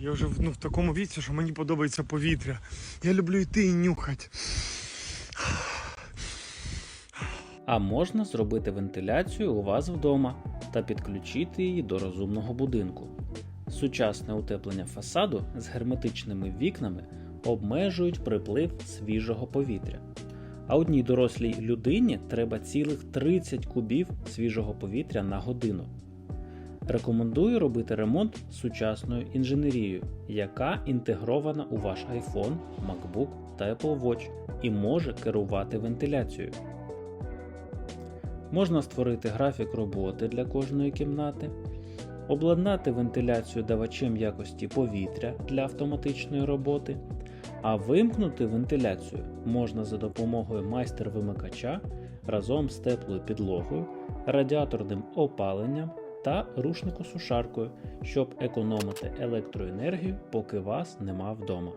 Я вже ну, в такому віці, що мені подобається повітря. Я люблю йти і нюхати. А можна зробити вентиляцію у вас вдома та підключити її до розумного будинку. Сучасне утеплення фасаду з герметичними вікнами обмежують приплив свіжого повітря. А одній дорослій людині треба цілих 30 кубів свіжого повітря на годину. Рекомендую робити ремонт сучасною інженерією, яка інтегрована у ваш iPhone, MacBook та Apple Watch і може керувати вентиляцією. Можна створити графік роботи для кожної кімнати, обладнати вентиляцію давачем якості повітря для автоматичної роботи, а вимкнути вентиляцію можна за допомогою майстер-вимикача разом з теплою підлогою, радіаторним опаленням та рушнику сушаркою, щоб економити електроенергію, поки вас нема вдома.